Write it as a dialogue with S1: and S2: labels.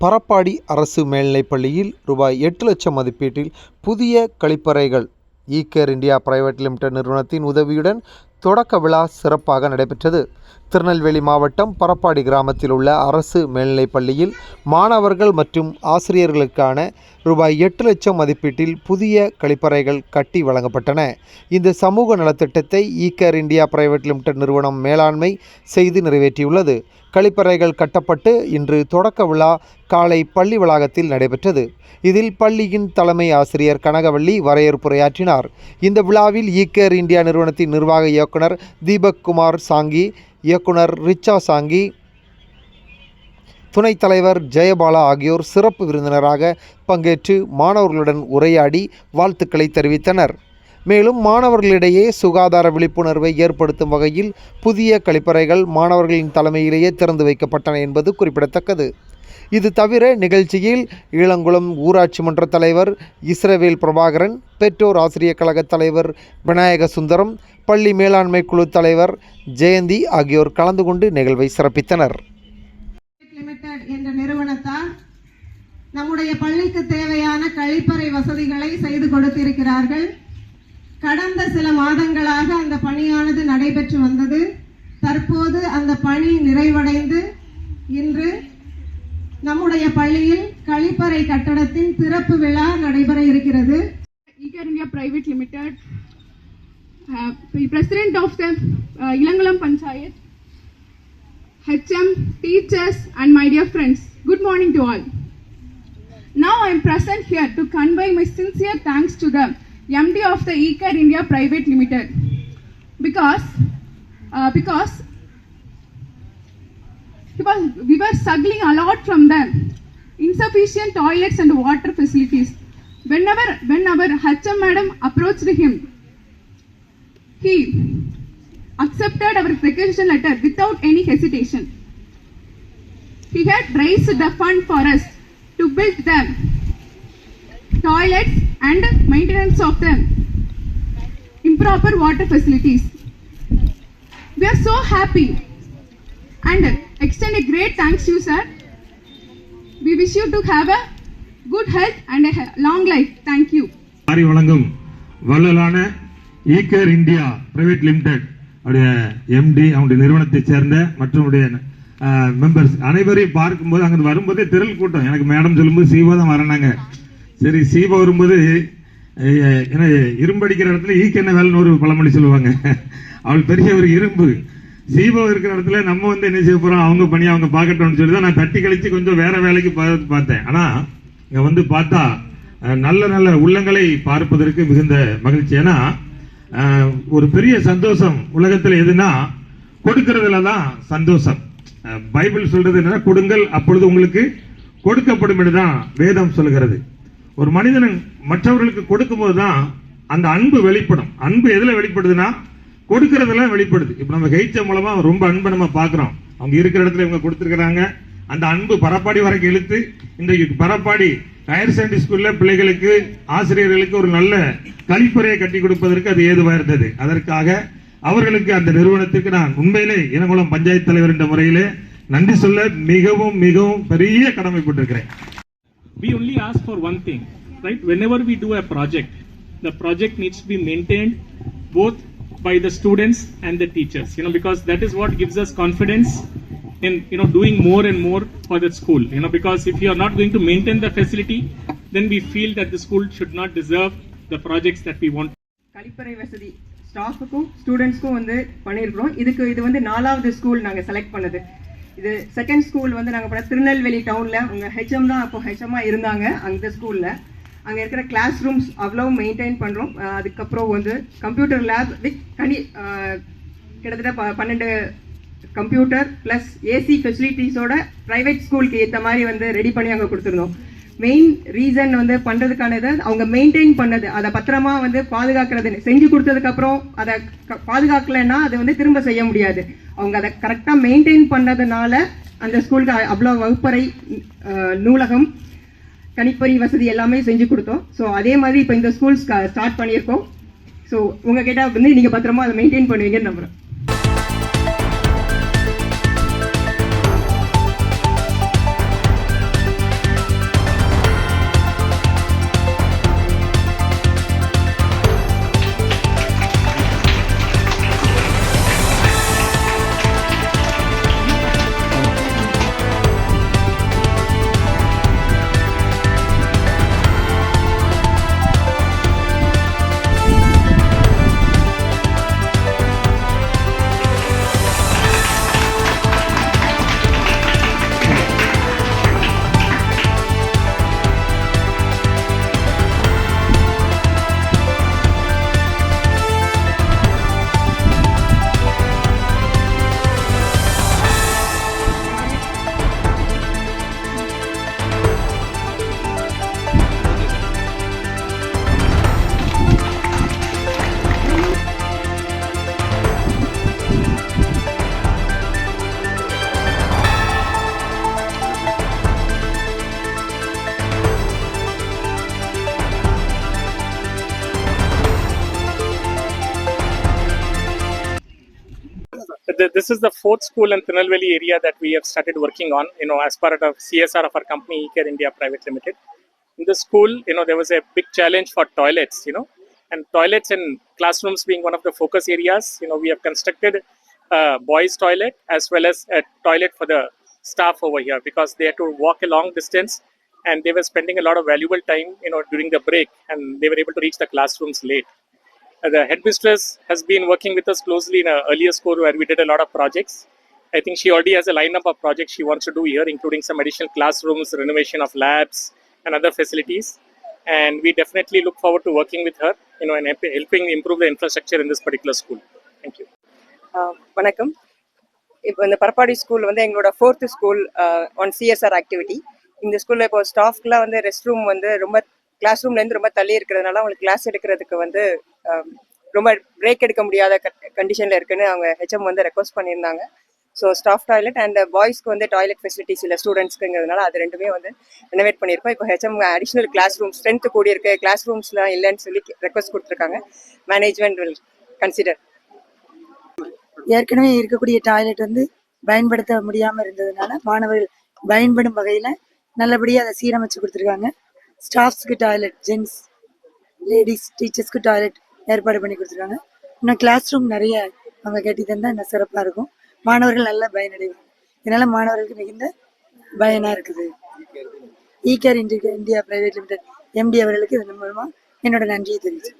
S1: பரப்பாடி அரசு மேல்நிலைப்பள்ளியில் ரூபாய் எட்டு லட்சம் மதிப்பீட்டில் புதிய கழிப்பறைகள். ஈகேர் இந்தியா பிரைவேட் லிமிடெட் நிறுவனத்தின் உதவியுடன் தொடக்க விழா சிறப்பாக நடைபெற்றது. திருநெல்வேலி மாவட்டம் பரப்பாடி கிராமத்தில் உள்ள அரசு மேல்நிலைப்பள்ளியில் மாணவர்கள் மற்றும் ஆசிரியர்களுக்கான ரூபாய் எட்டு லட்சம் மதிப்பீட்டில் புதிய கழிப்பறைகள் கட்டி வழங்கப்பட்டன. இந்த சமூக நலத்திட்டத்தை ஈகேர் இந்தியா பிரைவேட் லிமிடெட் நிறுவனம் மேலாண்மை செய்து நிறைவேற்றியுள்ளது. கழிப்பறைகள் கட்டப்பட்டு இன்று தொடக்க விழா காலை பள்ளி வளாகத்தில் நடைபெற்றது. இதில் பள்ளியின் தலைமை ஆசிரியர் கனகவள்ளி வரவேற்புரையாற்றினார் இந்த விழாவில் ஈகேர் இந்தியா நிறுவனத்தின் நிர்வாக இயக்குனர் தீபக் குமார் சாங்கி இயக்குனர் ரிச்சா சாங்கி துணைத் தலைவர் ஜெயபாலா ஆகியோர் சிறப்பு விருந்தினராக பங்கேற்று மாணவர்களுடன் உரையாடி வாழ்த்துக்களை தெரிவித்தனர். மேலும் மாணவர்களிடையே சுகாதார விழிப்புணர்வை ஏற்படுத்தும் வகையில் புதிய கழிப்பறைகள் மாணவர்களின் தலைமையிலேயே திறந்து வைக்கப்பட்டன என்பது குறிப்பிடத்தக்கது. இது தவிர நிகழ்ச்சியில் ஈழங்குளம் ஊராட்சி மன்ற தலைவர் இஸ்ரவேல் பிரபாகரன் பெற்றோர் ஆசிரியர் கழக தலைவர் விநாயக சுந்தரம் பள்ளி மேலாண்மை குழு தலைவர் ஜெயந்தி ஆகியோர் கலந்து கொண்டு நிகழ்வை சிறப்பித்தனர்.
S2: என்ற நிறுவனத்தால் நம்முடைய பள்ளிக்கு தேவையான கழிப்பறை வசதிகளை செய்து கொடுத்திருக்கிறார்கள். கடந்த சில மாதங்களாக அந்த பணியானது நடைபெற்று வந்தது தற்போது அந்த பணி நிறைவடைந்து இன்று நம்முடைய பள்ளியில் கழிப்பறை கட்டடத்தின் திறப்பு விழா நடைபெற இருக்கிறது
S3: Ecare India private limited president of the Ilangulam panchayat HM teachers and my dear friends good morning to all Now I am present here to convey my sincere thanks to the MD of the Eager India Private Limited because uh, because we were struggling a lot from the insufficient toilets and water facilities. Whenever, when our HM madam approached him, he accepted our requisition letter without any hesitation. He had raised the fund for us to build the toilets and maintenance of the improper water facilities. We are so happy and extend a great thanks to you, sir. We wish you to have a good health and a long life. Thank you.
S4: வாரி வழங்கும் வள்ளலான Ecare India private limited உடைய MD அவங்களுடைய நிறுவனத்தைச் சேர்ந்த மற்றும் members அனைவரையும் பார்க்கும்போது அங்கே வரும்போதே திரள் கூட்டம் எனக்கு மேடம் சொல்லும்போது சீவா தான் வரனாங்க சரி சீபா வரும்போது ஏன்னா என்ன இரும்படிக்கிற இடத்துல ஈக்கென்ன வேலைன்னு ஒரு பழமொழி சொல்லுவாங்க. அவள் பெரிய ஒரு இரும்பு. சீபா இருக்கிற இடத்துல நம்ம வந்து என்ன செய்ய போறோம்? அவங்க பண்ணி அவங்க பார்க்கட்டும்னு சொல்லி தான் நான் தட்டி கழிச்சு கொஞ்சம் வேற வேலைக்கு பார்த்தேன். ஆனா இங்க வந்து பார்த்தா நல்ல நல்ல உள்ளங்களை பார்ப்பதற்கு மிகுந்த மகிழ்ச்சி. ஏன்னா ஒரு பெரிய சந்தோஷம் உலகத்துல எதுனா கொடுக்கறதுல தான் சந்தோஷம் பைபிள் சொல்றது என்னன்னா கொடுங்கள் அப்பொழுது உங்களுக்கு கொடுக்கப்படும் என்றுதான் வேதம் சொல்லுகிறது ஒரு மனிதன் மற்றவர்களுக்கு கொடுக்கும்போது தான் அந்த அன்பு வெளிப்படும். அன்பு எதுல வெளிப்படுதுன்னா கொடுக்கறதுல வெளிப்படுது. இப்ப நம்ம ஹெய்ச்ச மூலமா ரொம்ப அன்பை நம்ம பாக்குறோம் அவங்க இருக்கிற இடத்துல இவங்க கொடுத்துருக்குறாங்க. அந்த அன்பு பரப்பாடி வரைக்கும் இழுத்து இன்றைக்கு பரப்பாடி ஹையர் செகண்டரி ஸ்கூல்ல பிள்ளைகளுக்கு ஆசிரியர்களுக்கு ஒரு நல்ல கழிப்பறையை கட்டி கொடுப்பதற்கு அது ஏதுவாக இருந்தது? அதற்காக அவர்களுக்கு அந்த நிறுவனத்திற்கு நான் உண்மையிலே இனங்குளம் பஞ்சாயத்து தலைவர் என்ற முறையிலே நன்றி சொல்ல மிகவும் மிகவும் பெரிய கடமைப்பட்டிருக்கிறேன்.
S5: We only ask for one thing, right? Whenever we do a project, the project needs to be maintained both by the students and the teachers, you know, because that is what gives us confidence in, you know, doing more and more for the school, you know, because if you are not going to maintain the facility, then we feel that the school should not deserve the projects that we want
S6: கழிப்பறை வசதி ஸ்டாஃபுக்கும் ஸ்டூடெண்ட்ஸ்க்கும் வந்து பண்ணியிருக்கிறோம் இதுக்கு இது வந்து நாலாவது school நாங்கள் select பண்ணது இது செகண்ட் ஸ்கூல் வந்து நாங்கள் பண்ண திருநெல்வேலி டவுனில் உங்கள் ஹெச்எம் தான் அப்போ ஹெச்எம்மாக இருந்தாங்க அந்த ஸ்கூலில் அங்கே இருக்கிற கிளாஸ் ரூம்ஸ் அவ்வளோ மெயின்டைன் பண்ணுறோம் அதுக்கப்புறம் வந்து கம்ப்யூட்டர் லேப் வித் கனி கிட்டத்தட்ட ப- பன்னெண்டு கம்ப்யூட்டர் ப்ளஸ் ஏசி ஃபெசிலிட்டிஸோட ப்ரைவேட் ஸ்கூலுக்கு ஏற்ற மாதிரி வந்து ரெடி பண்ணி அங்கே கொடுத்துருந்தோம். மெயின் ரீசன் வந்து பண்ணுறதுக்கான இதை அவங்க மெயின்டைன் பண்ணது அதை பத்திரமா வந்து பாதுகாக்கிறது செஞ்சு கொடுத்ததுக்கப்புறம் அதை பாதுகாக்கலைன்னா அதை வந்து திரும்ப செய்ய முடியாது. அவங்க அதை கரெக்டாக மெயின்டைன் பண்ணதுனால அந்த ஸ்கூலுக்கு அவ்வளோ வகுப்பறை நூலகம் கணிப்பொறி வசதி எல்லாமே செஞ்சு கொடுத்தோம். ஸோ அதே மாதிரி இப்போ இந்த ஸ்கூல் ஸ்டார்ட் பண்ணியிருக்கோம். ஸோ உங்ககிட்ட வந்து நீங்கள் பத்திரமா அதை மெயின்டைன் பண்ணுவீங்கன்னு நம்புகிறேன்
S5: th- this is the fourth school in Tirunelveli area that we have started working on, you know, as part of CSR of our company, eCare India Private Limited. In the school, you know, there was a big challenge for toilets, you know, and toilets and classrooms being one of the focus areas, you know, we have constructed a boys' toilet as well as a toilet for the staff over here because they had to walk a long distance and they were spending a lot of valuable time, you know, during the break and they were able to reach the classrooms late. Uh, the headmistress has been working with us closely in an earlier school where we did a lot of projects. I think she already has a lineup of projects she wants to do here, including some additional classrooms, renovation of labs, and other facilities. And we definitely look forward to working with her, you know, and help- helping improve the infrastructure in this particular school. Thank you.
S6: ஆஹ் வணக்கம் இப்போ இந்த Parappadi school வந்து எங்களோட fourth school one CSR activity இந்த ஸ்கூலில் இப்போ ஸ்டாஃப்க்குலாம் வந்து rest room வந்து ரொம்ப கிளாஸ் ரூம்லேருந்து ரொம்ப தள்ளி இருக்கிறதுனால அவங்களுக்கு கிளாஸ் எடுக்கிறதுக்கு வந்து ஆஹ் Um, ரொம்ப பிரேக் எடுக்க முடியாத கண்டிஷனில் இருக்குன்னு அவங்க ஹெச்எம் வந்து ரெக்வஸ்ட் பண்ணியிருந்தாங்க. ஸோ ஸ்டாஃப் டாய்லெட் அண்ட் பாய்ஸ்க்கு வந்து டாய்லெட் ஃபெசிலிட்டிஸ் இல்லை ஸ்டூடெண்ட்ஸ்க்குங்கிறதுனால அது ரெண்டுமே வந்து ரெனோவேட் பண்ணியிருக்கோம். இப்போ HM additional class room strength கூடி இருக்கு கிளாஸ் ரூம்ஸ்லாம் இல்லைன்னு சொல்லி ரெக்வஸ்ட் கொடுத்துருக்காங்க. மேனேஜ்மெண்ட் வில் கன்சிடர்
S7: ஏற்கனவே இருக்கக்கூடிய டாய்லெட் வந்து பயன்படுத்த முடியாமல் இருந்ததுனால மாணவர்கள் பயன்படும் வகையில் நல்லபடியாக அதை சீரமைச்சு கொடுத்துருக்காங்க. ஸ்டாஃப்ஸ்க்கு டாய்லெட் ஜென்ஸ் லேடிஸ் டீச்சர்ஸ்க்கு டாய்லெட் ஏற்பாடு பண்ணி கொடுத்துருக்காங்க. இன்னும் கிளாஸ் ரூம் நிறைய அவங்க கட்டி தந்தால் இன்னும் சிறப்பாக இருக்கும். மாணவர்கள் நல்லா பயனடைவாங்க. இதனால் மாணவர்களுக்கு மிகுந்த பயனாக இருக்குது. Ecare India India private limited MD அவர்களுக்கு இதன் மூலமாக என்னோட நன்றியை தெரிவிச்சு